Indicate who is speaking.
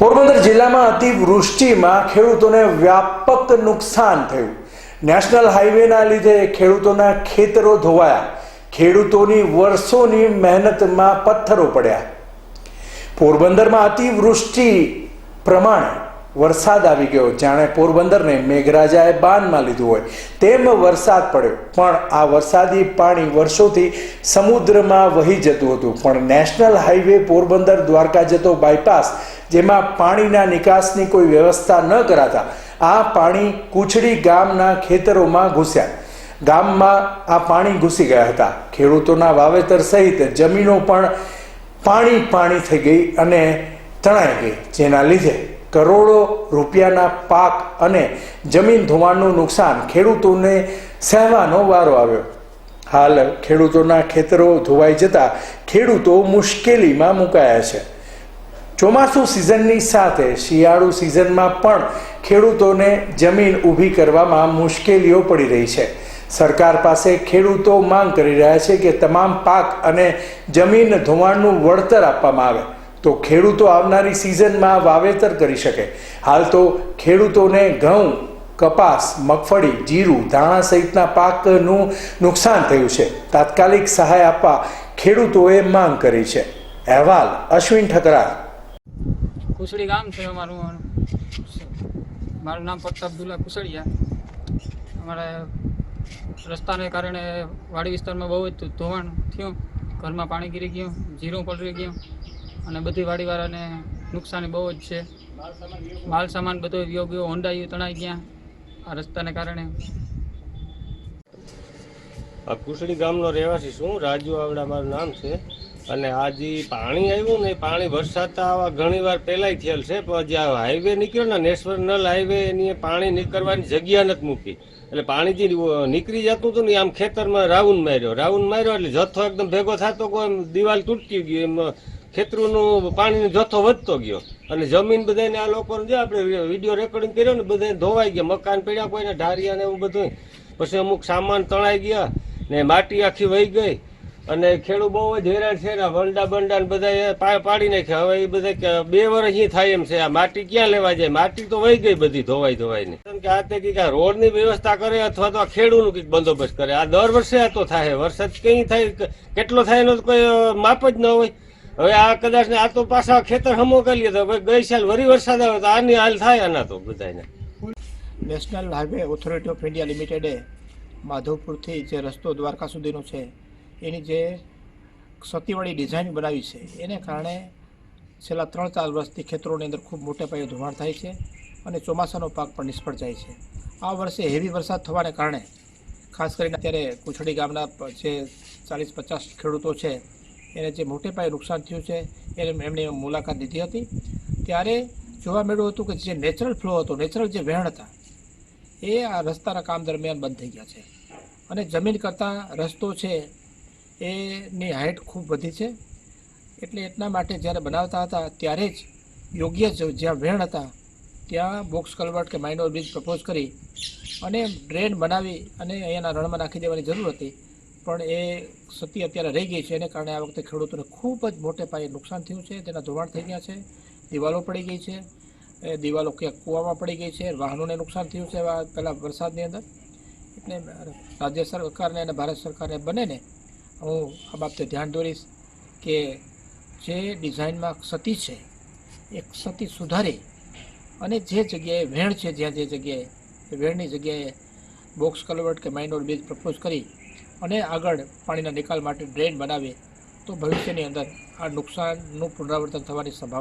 Speaker 1: પોરબંદર જિલ્લામાં અતિવૃષ્ટિમાં ખેડૂતોને વ્યાપક નુકસાન થયું. નેશનલ હાઈવેના લીધે ખેડૂતોના ખેતરો ધોવાયા. ખેડૂતોની વર્ષોની મહેનતમાં પથ્થરો પડ્યા. પોરબંદરમાં અતિવૃષ્ટિ પ્રમાણે વરસાદ આવી ગયો. જાણે પોરબંદરને મેઘરાજાએ બાનમાં લીધું હોય. તેમ વરસાદ પડ્યો. પણ આ વરસાદી પાણી વર્ષોથી સમુદ્રમાં વહી જતું હતું. પણ નેશનલ હાઈવે પોરબંદર દ્વારકા જતો બાયપાસ જેમાં પાણીના નિકાસની કોઈ વ્યવસ્થા ન કરાતા આ પાણી કુછડી ગામના ખેતરોમાં ઘૂસ્યા. ગામમાં આ પાણી ઘૂસી ગયા હતા. ખેડૂતોના વાવેતર સહિત જમીનો પણ પાણી પાણી થઈ ગઈ અને તણાઈ ગઈ, જેના લીધે કરોડો રૂપિયાના પાક અને જમીન ધોવાણનું નુકસાન ખેડૂતોને સહેવાનો વારો આવ્યો. હાલ ખેડૂતોના ખેતરો ધોવાઈ જતા ખેડૂતો મુશ્કેલીમાં મુકાયા છે. ચોમાસું સિઝનની સાથે શિયાળુ સિઝનમાં પણ ખેડૂતોને જમીન ઊભી કરવામાં મુશ્કેલીઓ પડી રહી છે. સરકાર પાસે ખેડૂતો માંગ કરી રહ્યા છે કે તમામ પાક અને જમીન ધોવાણનું વળતર આપવામાં આવે. તો ખેડૂતો આવનારી સિઝનમાં વાવેતર કરી શકે. હાલ તો ખેડૂતોને ઘઉં, કપાસ, મગફળી, જીરું, ધાણા સહિતના પાકનું નુકસાન થયું છે. તાત્કાલિક સહાય આપવા ખેડૂતોએ માંગ કરી છે. અહેવાલ અશ્વિન ઠકરા
Speaker 2: કુસડી ગામ છે અમારું મારું નામ ફક્ત અબ્દુલ્લા કુસડિયા. અમારા રસ્તાને કારણે વાડી વિસ્તારમાં બહુ જ ધોવાણ થયું. ઘરમાં પાણી ગીરી ગયું જીરું પલળી ગયું, અને બધી વાડીવાળાને નુકસાની બહુ જ છે. માલ સામાન બધો યોગ્ય હોંડાયું તણાઈ ગયા આ રસ્તાને કારણે.
Speaker 3: આ કુસડી ગામનો રહેવાસી છું રાજુ આવડા મારું નામ છે. અને આ જે પાણી આવ્યું ને પાણી વરસાદ આવા ઘણી વાર પહેલાંય થયેલ છે, પણ જે હાઈવે નીકળ્યો ને નેશનલ હાઈવે એની પાણી નીકળવાની જગ્યા નથી મૂકી. એટલે પાણી જે નીકળી જતું હતું ને આમ ખેતરમાં રાઉન્ડ માર્યો. રાઉન્ડ માર્યો એટલે જથ્થો એકદમ ભેગો થતો કોઈ એમ દિવાલ તૂટતી ગઈ, એમ ખેતરોનું પાણીનો જથ્થો વધતો ગયો. અને જમીન બધાને આ લોકોને જે આપણે વીડિયો રેકોર્ડિંગ કર્યો ને બધાને ધોવાઈ ગયા, મકાન પડ્યા કોઈને, ઢારિયા ને એવું બધું પછી અમુક સામાન તણાઈ ગયા ને માટી આખી વહી ગઈ. અને ખેડૂત બહુ જ હેરાન છે ને, વંડા બંડા ને બધા પાડી નાખ્યા. હવે એ બધા બે વર્ષ થાય એમ છે. આ માટી ક્યાં લેવા જાય? માટી તો વહી ગઈ બધી ધોવાઈ ધોવાઈ ને કે આ તે કંઈક રોડ રોડની વ્યવસ્થા કરે અથવા તો આ ખેડૂતનું કંઈક બંદોબસ્ત કરે. આ દર વર્ષે આ તો થાય. વરસાદ કઈ થાય કેટલો થાય એનો કોઈ માપ જ ન હોય. હવે આ કદાચ ને આ તો પાછા ખેતર હમો કરી લીધો તો હવે ગઈ સાલ વરી વરસાદ આવે તો આની હાલ થાય આના તો બધાને
Speaker 4: national highway authority of India લિમિટેડે માધવપુરથી જે રસ્તો દ્વારકા સુધીનો છે એની જે સતીવાળી ડિઝાઇન બનાવી છે, એને કારણે છેલ્લા ત્રણ ચાર વર્ષથી ખેતરોની અંદર ખૂબ મોટે પાયે ધોવાણ થાય છે અને ચોમાસાનો પાક પણ નિષ્ફળ જાય છે. આ વર્ષે હેવી વરસાદ થવાને કારણે ખાસ કરીને અત્યારે કુછડી ગામના જે ચાલીસ પચાસ ખેડૂતો છે, એને જે મોટે પાયે નુકસાન થયું છે, એને એમણે મુલાકાત લીધી હતી. ત્યારે જોવા મળ્યું હતું કે જે નેચરલ ફ્લો હતો નેચરલ જે વહેણ હતા, એ આ રસ્તાના કામ દરમિયાન બંધ થઈ ગયા છે. અને જમીન કરતાં રસ્તો છે એની હાઇટ ખૂબ વધી છે. એટલે એટલા માટે જ્યારે બનાવતા હતા, ત્યારે જ યોગ્ય જ્યાં વેણ હતા, ત્યાં બોક્સ કલવર્ટ કે માઇનોર બ્રિજ પ્રપોઝ કરી અને ડ્રેન બનાવી અને અહીંયાના રણમાં નાખી દેવાની જરૂર હતી. પણ એ સતી અત્યારે રહી ગઈ છે, એને કારણે આ વખતે ખેડૂતોને ખૂબ જ મોટે પાયે નુકસાન થયું છે. તેના ધોવાણ થઈ ગયા છે, દિવાલો પડી ગઈ છે, એ દિવાલો ક્યાંક કૂવામાં પડી ગઈ છે, વાહનોને નુકસાન થયું છે પહેલાં વરસાદની અંદર. એટલે રાજ્ય સરકારને અને ભારત સરકારને બંનેને હું આ બાબતે ધ્યાન દોરીશ કે જે ડિઝાઇનમાં સતી છે, એ સતી સુધારી અને જે જગ્યાએ વેણ છે, જ્યાં જે જગ્યાએ વેણની જગ્યાએ બોક્સ કલવર્ટ કે માઇનોર બીજ પ્રપોઝ કરી અને આગળ પાણીના નિકાલ માટે ડ્રેન બનાવે તો ભવિષ્યની અંદર આ નુકસાનનું પુનરાવર્તન થવાની સંભાવના